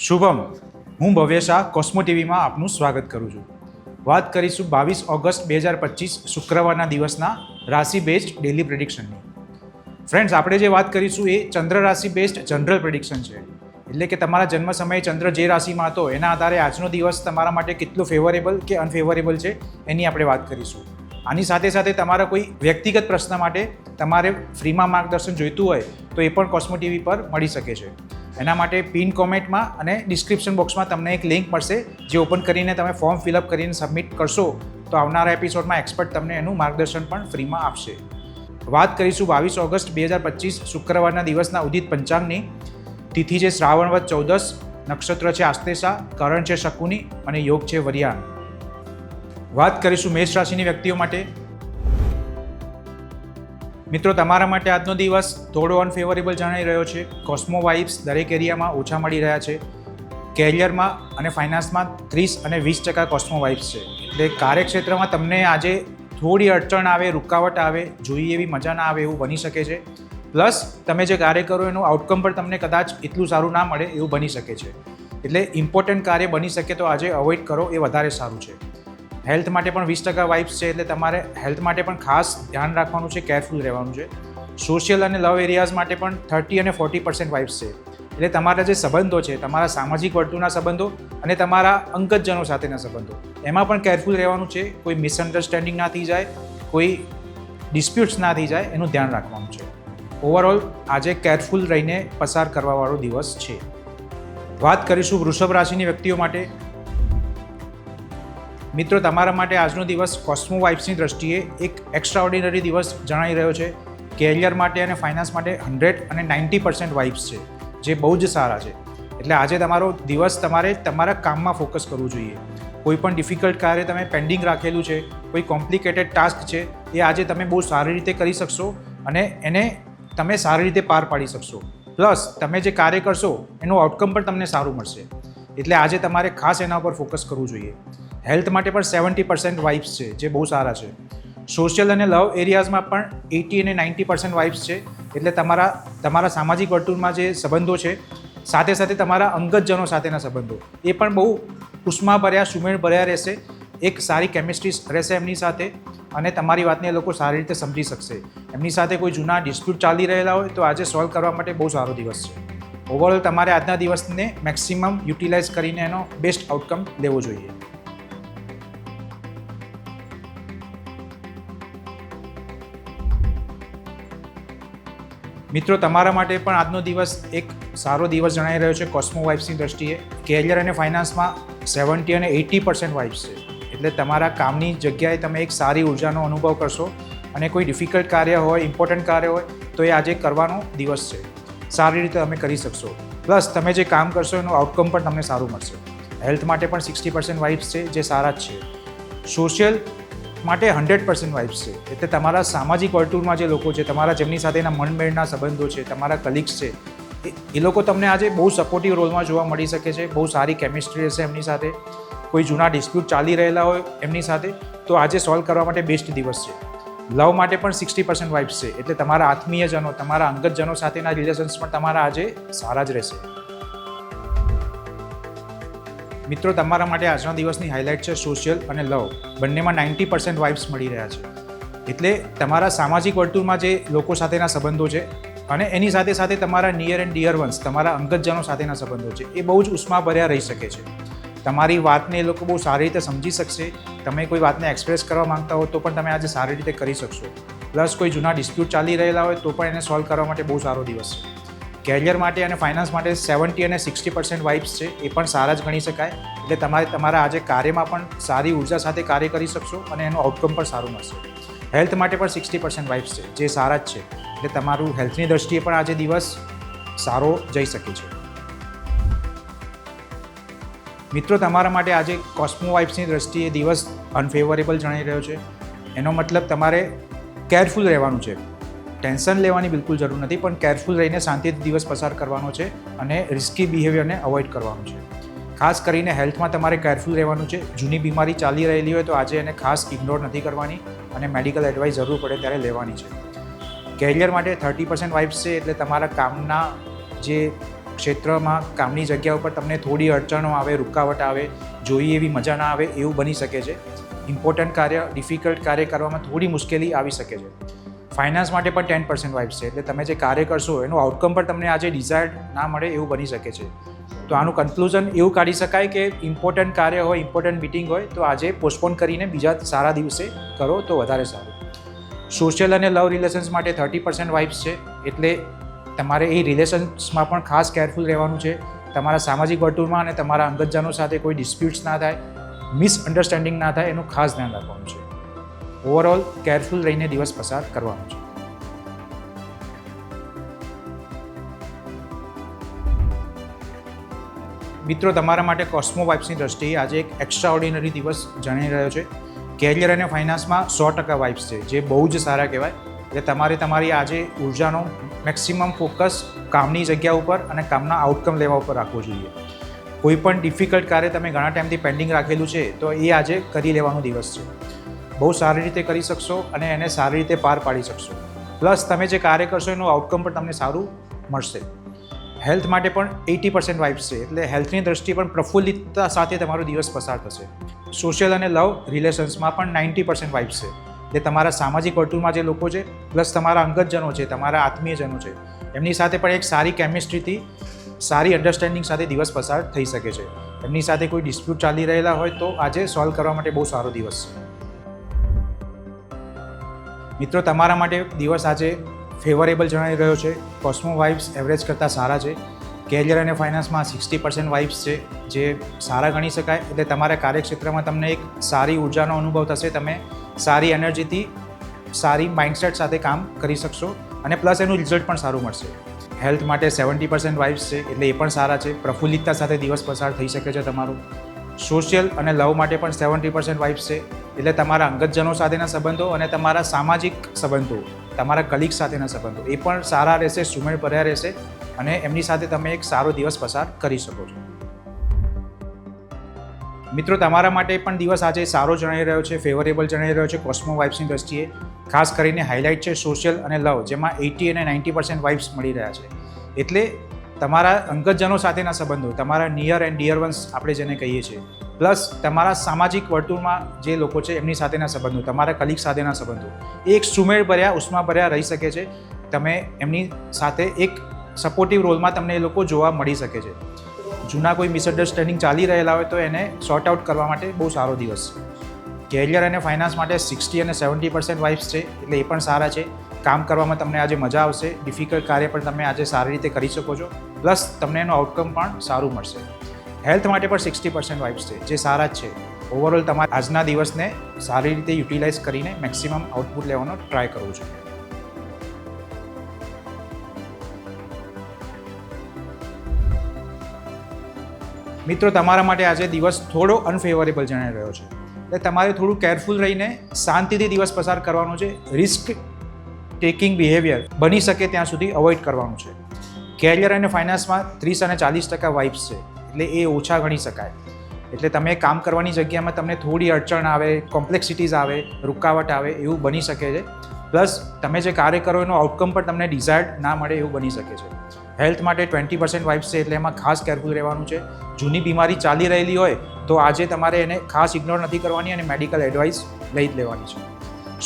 શુભમ, હું ભવ્ય શાહ કોસ્મો ટીવીમાં આપનું સ્વાગત કરું છું. વાત કરીશું બાવીસ ઓગસ્ટ બે હજાર પચીસ શુક્રવારના દિવસના રાશિ બેસ્ડ ડેલી પ્રિડિક્શનની ફ્રેન્ડ્સ આપણે જે વાત કરીશું એ ચંદ્ર રાશિ બેસ્ડ જનરલ પ્રિડિક્શન છે. એટલે કે તમારા જન્મ સમયે ચંદ્ર જે રાશિમાં હતો, એના આધારે આજનો દિવસ તમારા માટે કેટલો ફેવરેબલ કે અનફેવરેબલ છે, એની આપણે વાત કરીશું. આની સાથે સાથે તમારા કોઈ વ્યક્તિગત પ્રશ્ન માટે તમારે ફ્રીમાં માર્ગદર્શન જોઈતું હોય, તો એ પણ કોસ્મો ટીવી પર મળી શકે છે. એના માટે પિન કોમેન્ટમાં અને ડિસ્ક્રિપ્શન બોક્સમાં તમને એક લિંક મળશે, જે ઓપન કરીને તમે ફોર્મ ફિલઅપ કરીને સબમિટ કરશો, તો આવનારા એપિસોડમાં એક્સપર્ટ તમને એનું માર્ગદર્શન પણ ફ્રીમાં આપશે. વાત કરીશું બાવીસ ઓગસ્ટ બે હજાર પચીસ શુક્રવારના દિવસના ઉદિત પંચાંગની. તિથિ છે શ્રાવણ વધ ચૌદસ, નક્ષત્ર છે આસ્તેસા કરણ છે શકુની અને યોગ છે વરિયાન. વાત કરીશું મેષ રાશિની વ્યક્તિઓ માટે. મિત્રો, તમારા માટે આજનો દિવસ થોડો અનફેવરેબલ જણાઈ રહ્યો છે. કોસ્મો વાઇબ્સ દરેક એરિયામાં ઓછા મળી રહ્યા છે. કેરિયરમાં અને ફાઇનાન્સમાં ત્રીસ અને વીસ ટકા કોસ્મો વાઇબ્સ છે. એટલે કાર્યક્ષેત્રમાં તમને આજે થોડી અડચણ આવે, રૂકાવટ આવે, જોઈએ એવી મજા ના આવે એવું બની શકે છે. પ્લસ તમે જે કાર્ય કરો એનું આઉટકમ પણ તમને કદાચ એટલું સારું ના મળે એવું બની શકે છે. એટલે ઇમ્પોર્ટન્ટ કાર્ય બની શકે તો આજે અવોઇડ કરો, એ વધારે સારું છે. હેલ્થ માટે પણ વીસ ટકા વાઇબ્સ છે એટલે તમારે હેલ્થ માટે પણ ખાસ ધ્યાન રાખવાનું છે, કેરફુલ રહેવાનું છે. સોશિયલ અને લવ એરિયાઝ માટે પણ થર્ટી અને ફોર્ટી પર્સન્ટ વાઇબ્સ છે. એટલે તમારા જે સંબંધો છે, તમારા સામાજિક વર્તુળના સંબંધો અને તમારા અંગતજનો સાથેના સંબંધો, એમાં પણ કેરફુલ રહેવાનું છે. કોઈ મિસઅન્ડરસ્ટેન્ડિંગ ના થઈ જાય, કોઈ ડિસ્પ્યુટ્સ ના થઈ જાય, એનું ધ્યાન રાખવાનું છે. ઓવરઓલ આજે કેરફુલ રહીને પસાર કરવાવાળો દિવસ છે. વાત કરીશું વૃષભ રાશિની વ્યક્તિઓ માટે. મિત્રો, તમારા માટે આજનો દિવસ કોસ્મો વાઇબ્સની દ્રષ્ટિએ એક એક્સ્ટ્રા ઓર્ડિનરી દિવસ જણાઈ રહ્યો છે. કેરિયર માટે અને ફાઇનાન્સ માટે હંડ્રેડ અને નાઇન્ટી પર્સન્ટ વાઇબ્સ છે, જે બહુ જ સારા છે. એટલે આજે તમારો દિવસ તમારે તમારા કામમાં ફોકસ કરવું જોઈએ. કોઈ પણ ડિફિકલ્ટ કાર્ય તમે પેન્ડિંગ રાખેલું છે, કોઈ કોમ્પ્લિકેટેડ ટાસ્ક છે, એ આજે તમે બહુ સારી રીતે કરી શકશો અને એને તમે સારી રીતે પાર પાડી શકશો. પ્લસ તમે જે કાર્ય કરશો, એનું આઉટકમ પણ તમને સારું મળશે. એટલે આજે તમારે ખાસ એના ઉપર ફોકસ કરવું જોઈએ. હેલ્થ માટે પણ સેવન્ટી પર્સન્ટ વાઇબ્સ છે, જે બહુ સારા છે. સોશિયલ અને લવ એરિયાઝમાં પણ એટી અને નાઇન્ટી પર્સન્ટ વાઇબ્સ છે, એટલે તમારા તમારા સામાજિક વર્તુળમાં જે સંબંધો છે, સાથે સાથે તમારા અંગતજનો સાથેના સંબંધો, એ પણ બહુ ઉષ્માભર્યા, સુમેળભર્યા રહેશે, એક સારી કેમિસ્ટ્રી રહેશે એમની સાથે, અને તમારી વાતને લોકો સારી રીતે સમજી શકશે. એમની સાથે કોઈ જૂના ડિસ્પ્યુટ ચાલી રહેલા હોય, તો આજે સોલ્વ કરવા માટે બહુ સારો દિવસ છે. ઓવરઓલ તમારે આજના દિવસને મેક્સિમમ યુટિલાઇઝ કરીને એનો બેસ્ટ આઉટકમ લેવો જોઈએ. મિત્રો, તમારા માટે પણ આજનો દિવસ એક સારો દિવસ જણાઈ રહ્યો છે કોસ્મો વાઇફ્સની દ્રષ્ટિએ. કેરિયર અને ફાઇનાન્સમાં સેવન્ટી અને એટી પર્સન્ટ વાઇફ્સ છે. એટલે તમારા કામની જગ્યાએ તમે એક સારી ઉર્જાનો અનુભવ કરશો અને કોઈ ડિફિકલ્ટ કાર્ય હોય ઇમ્પોર્ટન્ટ કાર્ય હોય, તો એ આજે કરવાનો દિવસ છે. સારી રીતે તમે કરી શકશો. પ્લસ તમે જે કામ કરશો, એનું આઉટકમ પણ તમને સારું મળશે. હેલ્થ માટે પણ સિક્સટી પર્સન્ટ વાઇફ્સ છે, જે સારા જ છે. સોશિયલ માટે હંડ્રેડ પર્સન્ટ વાઇબ્સ છે. એટલે તમારા સામાજિક વર્તુળમાં જે લોકો છે, તમારા જેમની સાથેના મનમેળના સંબંધો છે, તમારા કલીગ્સ છે, એ- એ લોકો તમને આજે બહુ સપોર્ટિવ રોલમાં જોવા મળી શકે છે, બહુ સારી કેમિસ્ટ્રી હશે એમની સાથે, કોઈ જૂના ડિસ્પ્યુટ ચાલી રહેલા હોય એમની સાથે, તો આજે સોલ્વ કરવા માટે બેસ્ટ દિવસ છે. લવ માટે પણ સિક્સટી પર્સન્ટ વાઇબ્સ છે. એટલે તમારા આત્મીયજનો, તમારા અંગતજનો સાથેના રિલેશન્સ પણ તમારા આજે સારા જ રહેશે. મિત્રો, તમારા માટે આજના દિવસની હાઇલાઇટ છે સોશિયલ અને લવ બંનેમાં નાઇન્ટી પર્સન્ટ વાઇબ્સ મળી રહ્યા છે. એટલે તમારા સામાજિક વર્તુળમાં જે લોકો સાથેના સંબંધો છે અને એની સાથે સાથે તમારા નિયર એન્ડ ડિયર વન્સ તમારા અંગતજનો સાથેના સંબંધો છે, એ બહુ જ ઉષ્માભર્યા રહી શકે છે. તમારી વાતને એ લોકો બહુ સારી રીતે સમજી શકશે. તમે કોઈ વાતને એક્સપ્રેસ કરવા માંગતા હો તો પણ તમે આજે સારી રીતે કરી શકશો. પ્લસ કોઈ જૂના ડિસ્પ્યુટ ચાલી રહેલા હોય તો પણ એને સોલ્વ કરવા માટે બહુ સારો દિવસ છે. કેરિયર માટે અને ફાઇનાન્સ માટે સેવન્ટી અને સિક્સટી પર્સન્ટ વાઇબ્સ છે, એ પણ સારા જ ગણી શકાય. એટલે તમારે, તમારા આજે કાર્યમાં પણ સારી ઊર્જા સાથે કાર્ય કરી શકશો અને એનું આઉટકમ પણ સારું મળશે. હેલ્થ માટે પણ સિક્સટી પર્સન્ટ વાઇબ્સ છે, જે સારા જ છે. એટલે તમારું હેલ્થની દ્રષ્ટિએ પણ આજે દિવસ સારો જઈ શકે છે. મિત્રો, તમારા માટે આજે કોસ્મો વાઇબ્સની દ્રષ્ટિએ દિવસ અનફેવરેબલ જણાઈ રહ્યો છે. એનો મતલબ તમારે કેરફુલ રહેવાનું છે. ટેન્શન લેવાની બિલકુલ જરૂર નથી, પણ કેરફુલ રહીને શાંતિથી દિવસ પસાર કરવાનો છે અને રિસ્કી બિહેવિયરને અવોઇડ કરવાનું છે. ખાસ કરીને હેલ્થમાં તમારે કેરફુલ રહેવાનું છે. જૂની બીમારી ચાલી રહેલી હોય તો આજે એને ખાસ ઇગ્નોર નથી કરવાની અને મેડિકલ એડવાઇસ જરૂર પડે ત્યારે લેવાની છે. કેરિયર માટે થર્ટી પર્સન્ટ વાઇબ્સ છે એટલે તમારા કામના જે ક્ષેત્રમાં કામની જગ્યા ઉપર તમને થોડી અડચણો આવે, રૂકાવટ આવે જોઈએ એવી મજા ના આવે એવું બની શકે છે. ઇમ્પોર્ટન્ટ કાર્ય ડિફિકલ્ટ કાર્ય કરવામાં થોડી મુશ્કેલી આવી શકે છે. ફાઇનાન્સ માટે પણ ટેન પર્સન્ટ વાઇફ છે. એટલે તમે જે કાર્ય કરશો, એનું આઉટકમ પણ તમને આજે ડિઝાયર્ડ ના મળે એવું બની શકે છે. તો આનું કન્ક્લુઝન એવું કાઢી શકાય કે ઇમ્પોર્ટન્ટ કાર્ય હોય ઇમ્પોર્ટન્ટ મિટિંગ હોય, તો આજે પોસ્ટપોન કરીને બીજા સારા દિવસે કરો તો વધારે સારું. સોશિયલ અને લવ રિલેશન્સ માટે થર્ટી પર્સન્ટ વાઇફ્સ છે. એટલે તમારે એ રિલેશન્સમાં પણ ખાસ કેરફુલ રહેવાનું છે. તમારા સામાજિક વર્તુળમાં અને તમારા અંગતજનો સાથે કોઈ ડિસ્પ્યુટ્સ ના થાય મિસઅન્ડરસ્ટેન્ડિંગ ના થાય, એનું ખાસ ધ્યાન રાખવાનું છે. ઓવરઓલ કેરફુલ રહીને દિવસ પસાર કરવાનો છે. મિત્રો, તમારા માટે કોસ્મો વાઇબ્સની દ્રષ્ટિએ આજે એક એક્સ્ટ્રા ઓર્ડિનરી દિવસ જણાઈ રહ્યો છે. કેરિયર અને ફાઇનાન્સમાં સો ટકા વાઇબ્સ છે, જે બહુ જ સારા કહેવાય. એટલે તમારે તમારી આજે ઉર્જાનો મેક્સિમમ ફોકસ કામની જગ્યા ઉપર અને કામના આઉટકમ લેવા ઉપર રાખવો જોઈએ. કોઈ પણ ડિફિકલ્ટ કાર્ય તમે ઘણા ટાઈમથી પેન્ડિંગ રાખેલું છે, તો એ આજે કરી લેવાનો દિવસ છે. બહુ સારી રીતે કરી શકશો અને એને સારી રીતે પાર પાડી શકશો. પ્લસ તમે જે કાર્ય કરશો એનું આઉટકમ પણ તમને સારું મળશે. હેલ્થ માટે પણ એટી પર્સન્ટ વાઇબ્સ છે, એટલે હેલ્થની દ્રષ્ટિએ પણ પ્રફુલ્લિતતા સાથે તમારો દિવસ પસાર થશે. સોશિયલ અને લવ રિલેશન્સમાં પણ નાઇન્ટી પર્સન્ટ વાઇબ્સ છે. એટલે તમારા સામાજિક વર્તુળમાં જે લોકો છે પ્લસ તમારા અંગતજનો છે, તમારા આત્મીયજનો છે, એમની સાથે પણ એક સારી કેમિસ્ટ્રીથી સારી અન્ડરસ્ટેન્ડિંગ સાથે દિવસ પસાર થઈ શકે છે. એમની સાથે કોઈ ડિસ્પ્યુટ ચાલી રહેલા હોય તો આજે સોલ્વ કરવા માટે બહુ સારો દિવસ છે. મિત્રો, તમારા માટે દિવસ આજે ફેવરેબલ જણાઈ રહ્યો છે. કોસ્મો વાઇબ્સ એવરેજ કરતાં સારા છે. કેરિયર અને ફાઇનાન્સમાં સિક્સટી પર્સન્ટ વાઇબ્સ છે, જે સારા ગણી શકાય. એટલે તમારા કાર્યક્ષેત્રમાં તમને એક સારી ઉર્જાનો અનુભવ થશે. તમે સારી એનર્જીથી સારી માઇન્ડસેટ સાથે કામ કરી શકશો અને પ્લસ એનું રિઝલ્ટ પણ સારું મળશે. હેલ્થ માટે સેવન્ટી પર્સન્ટ વાઇબ્સ છે, એટલે એ પણ સારા છે. પ્રફુલ્લિતતા સાથે દિવસ પસાર થઈ શકે છે તમારું. સોશિયલ અને લવ માટે પણ સેવન્ટી પર્સન્ટ વાઇફ્સ છે. એટલે તમારા અંગતજનો સાથેના સંબંધો અને તમારા સામાજિક સંબંધો, તમારા કલીગ સાથેના સંબંધો, એ પણ સારા રહેશે, સુમેળ ભર્યા રહેશે અને એમની સાથે તમે એક સારો દિવસ પસાર કરી શકો છો. મિત્રો, તમારા માટે પણ દિવસ આજે સારો જણાઈ રહ્યો છે ફેવરેબલ જણાઈ રહ્યો છે કોસ્મો વાઇબ્સની દ્રષ્ટિએ. ખાસ કરીને હાઇલાઇટ છે સોશિયલ અને લવ, જેમાં એટી અને નાઇન્ટી પર્સન્ટ વાઇબ્સ મળી રહ્યા છે. એટલે તમારા અંગતજનો સાથેના સંબંધો, તમારા નિયર એન્ડ ડિયર વન્સ આપણે જેને કહીએ છીએ. પ્લસ તમારા સામાજિક વર્તુળમાં જે લોકો છે, એમની સાથેના સંબંધો, તમારા કલીગ સાથેના સંબંધો. એક સુમેળ ભર્યા, ઉષ્મા ભર્યા રહી શકે છે. તમે એમની સાથે એક સપોર્ટિવ રોલમાં તમને એ લોકો જોવા મળી શકે છે. જૂના કોઈ મિસઅન્ડરસ્ટેન્ડિંગ ચાલી રહેલા હોય તો એને સોર્ટ આઉટ કરવા માટે બહુ સારો દિવસ. છે કેરિયર અને ફાઇનાન્સ માટે સિક્સટી અને સેવન્ટી પર્સન્ટ વાઇફ્સ છે, એટલે એ પણ સારા છે. કામ કરવામાં તમને આજે મજા આવશે. ડિફિકલ્ટ કાર્ય પણ તમે આજે સારી રીતે કરી શકો છો. પ્લસ તમને એનું આઉટકમ પણ સારું મળશે. હેલ્થ માટે પણ સિક્સટી પર્સન્ટ વાઇફ્સ છે, જે સારા જ છે. ઓવરઓલ તમારે આજના દિવસને સારી રીતે યુટિલાઇઝ કરીને મેક્સિમમ આઉટપુટ લેવાનો ટ્રાય કરવો જોઈએ. મિત્રો, તમારા માટે આજે દિવસ થોડો અનફેવરેબલ જણાઈ રહ્યો છે. એટલે તમારે થોડું કેરફુલ રહીને શાંતિથી દિવસ પસાર કરવાનો છે. રિસ્ક ટેકિંગ બિહેવિયર બની શકે ત્યાં સુધી અવોઇડ કરવાનું છે. કેરિયર અને ફાઇનાન્સમાં ત્રીસ અને ચાલીસ ટકા વાઇબ્સ છે. એટલે એ ઓછા ગણી શકાય. એટલે તમે કામ કરવાની જગ્યામાં તમને થોડી અડચણ આવે કોમ્પ્લેક્સિટીઝ આવે, રૂકાવટ આવે એવું બની શકે છે. પ્લસ તમે જે કાર્ય કરો એનું આઉટકમ પણ તમને ડિઝાયર્ડ ના મળે એવું બની શકે છે. હેલ્થ માટે ટ્વેન્ટી પર્સન્ટ વાઇબ્સ છે એટલે એમાં ખાસ કેરફુલ રહેવાનું છે. જૂની બીમારી ચાલી રહેલી હોય તો આજે તમારે એને ખાસ ઇગ્નોર નથી કરવાની અને મેડિકલ એડવાઇસ લઈ જ લેવાની છે.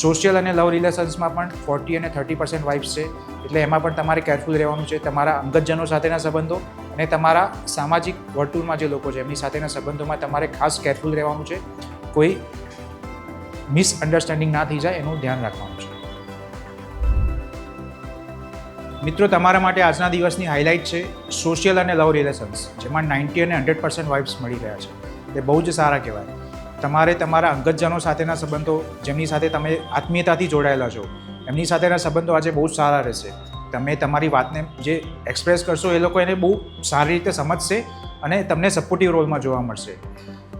સોશિયલ અને લવ રિલેશન્સમાં પણ ફોર્ટી અને થર્ટી પર્સન્ટ વાઇબ્સ છે. એટલે એમાં પણ તમારે કેરફુલ રહેવાનું છે, તમારા અંગતજનો સાથેના સંબંધો અને તમારા સામાજિક વર્તુળમાં જે લોકો છે, એમની સાથેના સંબંધોમાં તમારે ખાસ કેરફુલ રહેવાનું છે. કોઈ મિસઅન્ડરસ્ટેન્ડિંગ ના થઈ જાય, એનું ધ્યાન રાખવાનું છે. મિત્રો, તમારા માટે આજના દિવસની હાઇલાઇટ છે સોશિયલ અને લવ રિલેશન્સ જેમાં નાઇન્ટી અને હંડ્રેડ પર્સન્ટ વાઇફ્સ મળી રહ્યા છે. એ બહુ જ સારા કહેવાય. તમારે તમારા અંગતજનો સાથેના સંબંધો, જેમની સાથે તમે આત્મીયતાથી જોડાયેલા છો, એમની સાથેના સંબંધો આજે બહુ જ સારા રહેશે. તમે તમારી વાતને જે એક્સપ્રેસ કરશો, એ લોકો એને બહુ સારી રીતે સમજશે અને તમને સપોર્ટિવ રોલમાં જોવા મળશે.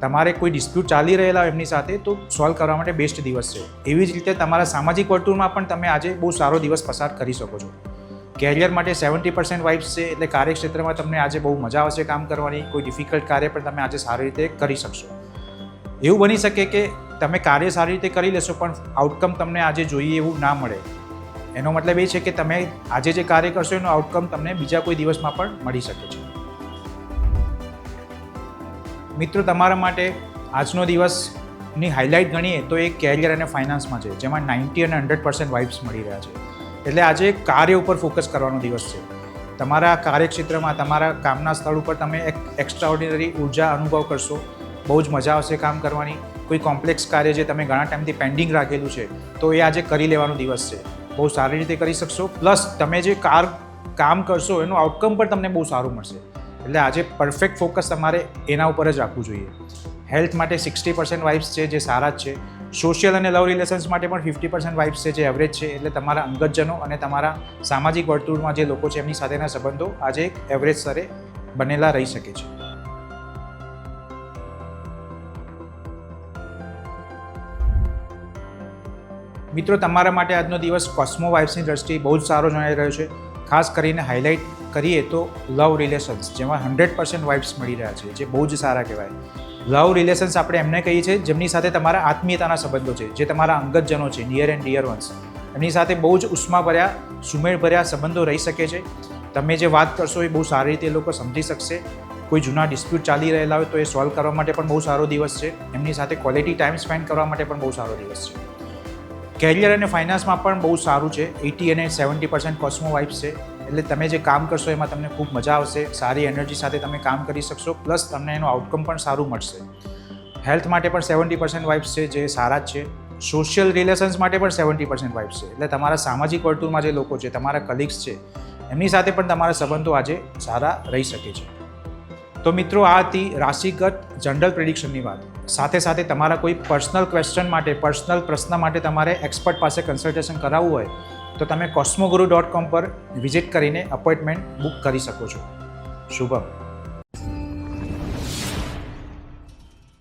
તમારે કોઈ ડિસ્પ્યુટ ચાલી રહેલા એમની સાથે, તો સોલ્વ કરવા માટે બેસ્ટ દિવસ છે. એવી જ રીતે તમારા સામાજિક વર્તુળમાં પણ તમે આજે બહુ સારો દિવસ પસાર કરી શકો છો. કેરિયર માટે સેવન્ટી પર્સન્ટ વાઇબ્સ છે, એટલે કાર્યક્ષેત્રમાં તમને આજે બહુ મજા આવશે કામ કરવાની. કોઈ ડિફિકલ્ટ કાર્ય પણ તમે આજે સારી રીતે કરી શકશો. એવું બની શકે કે તમે કાર્ય સારી રીતે કરી લેશો, પણ આઉટકમ તમને આજે જોઈએ એવું ના મળે. એનો મતલબ એ છે કે તમે આજે જે કાર્ય કરશો, એનું આઉટકમ તમને બીજા કોઈ દિવસમાં પણ મળી શકે છે. મિત્રો, તમારા માટે આજનો દિવસની હાઇલાઇટ ગણીએ તો એ કેરિયર અને ફાઇનાન્સમાં છે, જેમાં નાઇન્ટી અને હંડ્રેડ પર્સન્ટ વાઇબ્સ મળી રહ્યા છે. એટલે આજે કાર્ય ઉપર ફોકસ કરવાનો દિવસ છે. તમારા કાર્યક્ષેત્રમાં, તમારા કામના સ્થળ ઉપર તમે એક એક્સ્ટ્રા ઓર્ડિનરી ઊર્જા અનુભવ કરશો. બહુ જ મજા આવશે કામ કરવાની. કોઈ કોમ્પ્લેક્સ કાર્ય જે તમે ઘણા ટાઈમથી પેન્ડિંગ રાખેલું છે, તો એ આજે કરી લેવાનો દિવસ છે. બહુ સારી રીતે કરી શકશો. પ્લસ તમે જે કાર, કામ કરશો, એનું આઉટકમ પણ તમને બહુ સારું મળશે. એટલે આજે પરફેક્ટ ફોકસ તમારે એના ઉપર જ રાખવું જોઈએ. હેલ્થ માટે સિક્સટી પર્સન્ટ વાઇબ્સ છે, જે સારા જ છે. સોશિયલ અને લવ રિલેશન્સ માટે પણ ફિફ્ટી પર્સન્ટ વાઇફ્સ છે, જે એવરેજ છે, એટલે તમારા અંગતજનો અને તમારા સામાજિક વર્તુળમાં જે લોકો છે, એમની સાથેના સંબંધો આજે એક એવરેજ સ્તરે બનેલા રહી શકે છે. મિત્રો, તમારા માટે આજનો દિવસ કોસ્મો વાઇફ્સની દ્રષ્ટિએ બહુ જ સારો જણાઈ રહ્યો છે. ખાસ કરીને હાઇલાઇટ કરીએ તો લવ રિલેશન્સ, જેમાં હંડ્રેડ પર્સન્ટ વાઇફ્સ મળી રહ્યા છે, જે બહુ જ સારા કહેવાય. લવ રિલેશન્સ આપણે એમને કહીએ છીએ, જેમની સાથે તમારા આત્મીયતાના સંબંધો છે, જે તમારા અંગતજનો છે નિયર એન્ડ ડિયર વન્સ એમની સાથે બહુ જ ઉષ્માભર્યા, સુમેળભર્યા સંબંધો રહી શકે છે. તમે જે વાત કરશો એ બહુ સારી રીતે એ લોકો સમજી શકશે. કોઈ જૂના ડિસ્પ્યુટ ચાલી રહેલા હોય તો એ સોલ્વ કરવા માટે પણ બહુ સારો દિવસ છે. એમની સાથે ક્વોલિટી ટાઈમ સ્પેન્ડ કરવા માટે પણ બહુ સારો દિવસ છે. કેરિયર અને ફાઇનાન્સમાં પણ બહુ સારું છે. એટી અને સેવન્ટી પર્સન્ટ કોસ્મો વાઇફ છે. એટલે તમે જે કામ કરશો એમાં તમને ખૂબ મજા આવશે, સારી એનર્જી સાથે તમે કામ કરી શકશો, પ્લસ તમને એનું આઉટકમ પણ સારું મળશે. હેલ્થ માટે પણ સેવન્ટી પર્સન્ટ વાઇબ્સ છે, જે સારા જ છે. સોશિયલ રિલેશન્સ માટે પણ સેવન્ટી પર્સન્ટ વાઇબ્સ છે. એટલે તમારા સામાજિક વર્તુળમાં જે લોકો છે, તમારા કલીગ્સ છે, એમની સાથે પણ તમારા સંબંધો આજે સારા રહી શકે છે. તો મિત્રો, આ હતી રાશિગત જનરલ પ્રિડિક્શનની વાત. સાથે સાથે તમારા કોઈ પર્સનલ ક્વેશ્ચન માટે પર્સનલ પ્રશ્ન માટે તમારે એક્સપર્ટ પાસે કન્સલ્ટેશન કરાવવું હોય તો તમે કોસ્મોગુરુ ડોટ કોમ પર વિઝિટ કરીને અપોઇન્ટમેન્ટ બુક કરી શકો છો. શુભમ.